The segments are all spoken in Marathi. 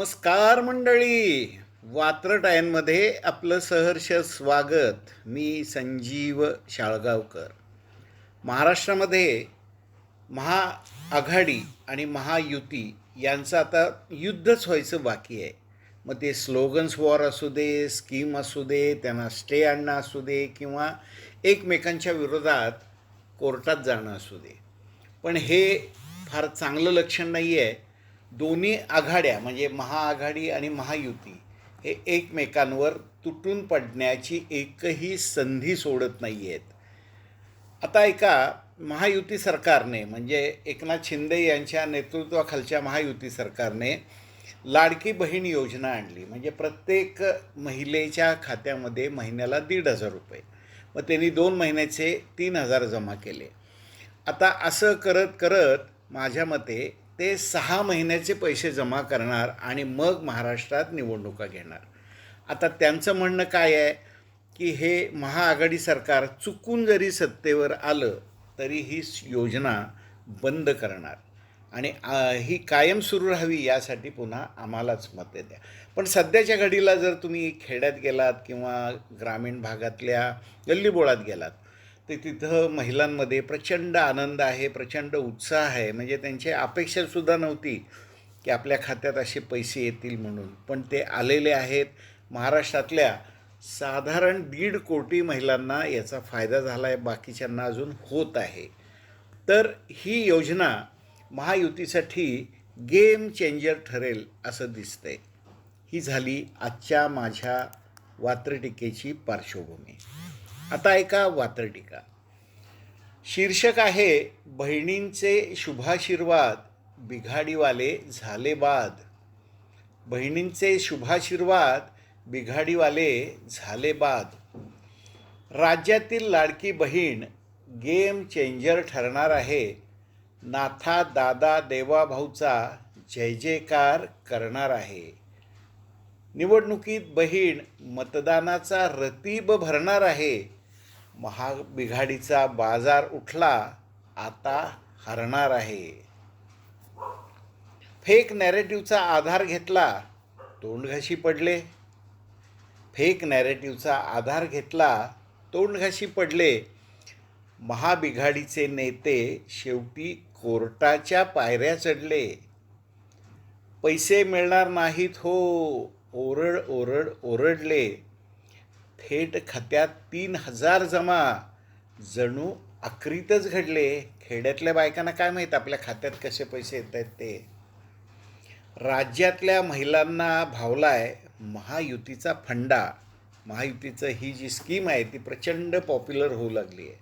नमस्कार मंडळी. वात्रटायांमध्ये आपलं सहर्ष स्वागत. मी संजीव शाळगावकर. महाराष्ट्रामध्ये महाआघाडी आणि महायुती यांचं आता युद्धच व्हायचं बाकी आहे. मग ते स्लोगन्स वॉर असू दे स्कीम असू दे त्यांना स्टे आणणं असू दे किंवा एकमेकांच्या विरोधात कोर्टात जाणं असू दे. पण हे फार चांगलं लक्षण नाही आहे दोन्ही आघाड्या म्हणजे महाआघाडी आणि महायुती हे एकमेकांवर तुटून पडण्याची एकही संधी सोडत नाही आहेत आता एका महायुती सरकारने म्हणजे एकनाथ शिंदे यांच्या नेतृत्वाखालच्या महायुती सरकारने लाडकी बहीण योजना आणली. म्हणजे प्रत्येक महिलेच्या खात्यामध्ये महिन्याला दीड हजार रुपये. मग त्यांनी दोन महिन्याचे तीन हजार जमा केले. आता असं करत करत माझ्या मते ते सहा महिन्याचे पैसे जमा करणार आणि मग महाराष्ट्रात निवडणुका घेणार. आता त्यांचं म्हणणं काय आहे? की हे महाआघाडी सरकार चुकून जरी सत्तेवर आलं तरी ही योजना बंद करणार. आणि ही कायम सुरू राहावी यासाठी पुन्हा आम्हालाच मते द्या पण सध्याच्या घडीला जर तुम्ही खेड्यात गेलात किंवा ग्रामीण भागातल्या गल्लीबोळात गेलात ते तिथं महिलांमध्ये प्रचंड आनंद आहे प्रचंड उत्साह आहे. म्हणजे त्यांची अपेक्षासुद्धा नव्हती की आपल्या खात्यात असे पैसे येतील म्हणून. पण ते आलेले आहेत. महाराष्ट्रातल्या साधारण दीड कोटी महिलांना याचा फायदा झाला आहे बाकीच्यांना अजून होत आहे. तर ही योजना महायुतीसाठी गेम चेंजर ठरेल असं दिसतंय. ही झाली आजच्या माझ्या वात्रटिकेची पार्श्वभूमी. आता ऐका वात्रटिका. शीर्षक आहे बहिणींचे शुभाशीर्वाद बिघाडीवाले झाले बाद. बहिणींचे शुभाशीर्वाद बिघाडीवाले झाले बाद. राज्यातील लाडकी बहीण गेम चेंजर ठरणार आहे. नाथा दादा देवाभाऊचा जय जयकार करणार आहे. निवडणुकीत बहीण मतदानाचा रतीब भरणार आहे. महाबिघाडीचा बाजार उठला आता हरणार आहे. फेक नॅरेटिव्हचा आधार घेतला तोंडघशी पडले. फेक नॅरेटिव्हचा आधार घेतला तोंडघशी पडले. महाबिघाडीचे नेते शेवटी कोर्टाच्या पायऱ्या चढले. पैसे मिळणार नाहीत हो ओरड ओरड ओरडले. थेट खात्यात तीन हजार जमा. जणू आक्रीतच घडले. खेड्यातल्या बायकांना काय माहीत आपल्या खात्यात कसे पैसे येत आहेत ते? राज्यातल्या महिलांना भावलाय महायुतीचा फंडा. महायुतीचं ही जी स्कीम आहे ती प्रचंड पॉप्युलर होऊ लागली आहे.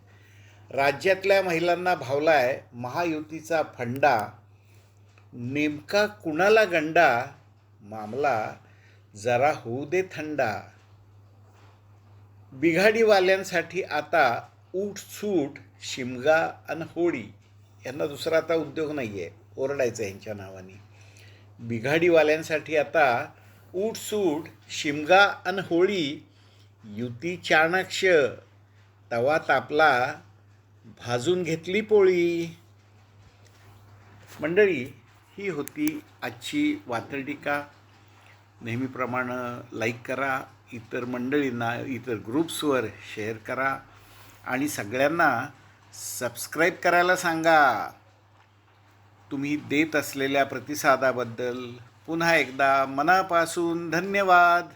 राज्यातल्या महिलांना भावलाय महायुतीचा फंडा. नेमका कुणाला गंडा? मामला जरा होऊ दे थंडा. बिघाडीवाल्यांसाठी आता सूट शिमगा आणि होळी यांना दुसरा आता उद्योग नाही आहे ओरडायचं यांच्या नावाने. बिघाडीवाल्यांसाठी आता सूट शिमगा आणि होळी युती चाणाक्ष तवा तापला भाजून घेतली पोळी. मंडळी ही होती आजची वात्रटिका नेहमीप्रमाणे लाईक करा इतर मंडळींना इतर ग्रुप्सवर शेअर करा आणि सगळ्यांना सबस्क्राईब करायला सांगा. तुम्ही देत असलेल्या प्रतिसादाबद्दल पुन्हा एकदा मनापासून धन्यवाद.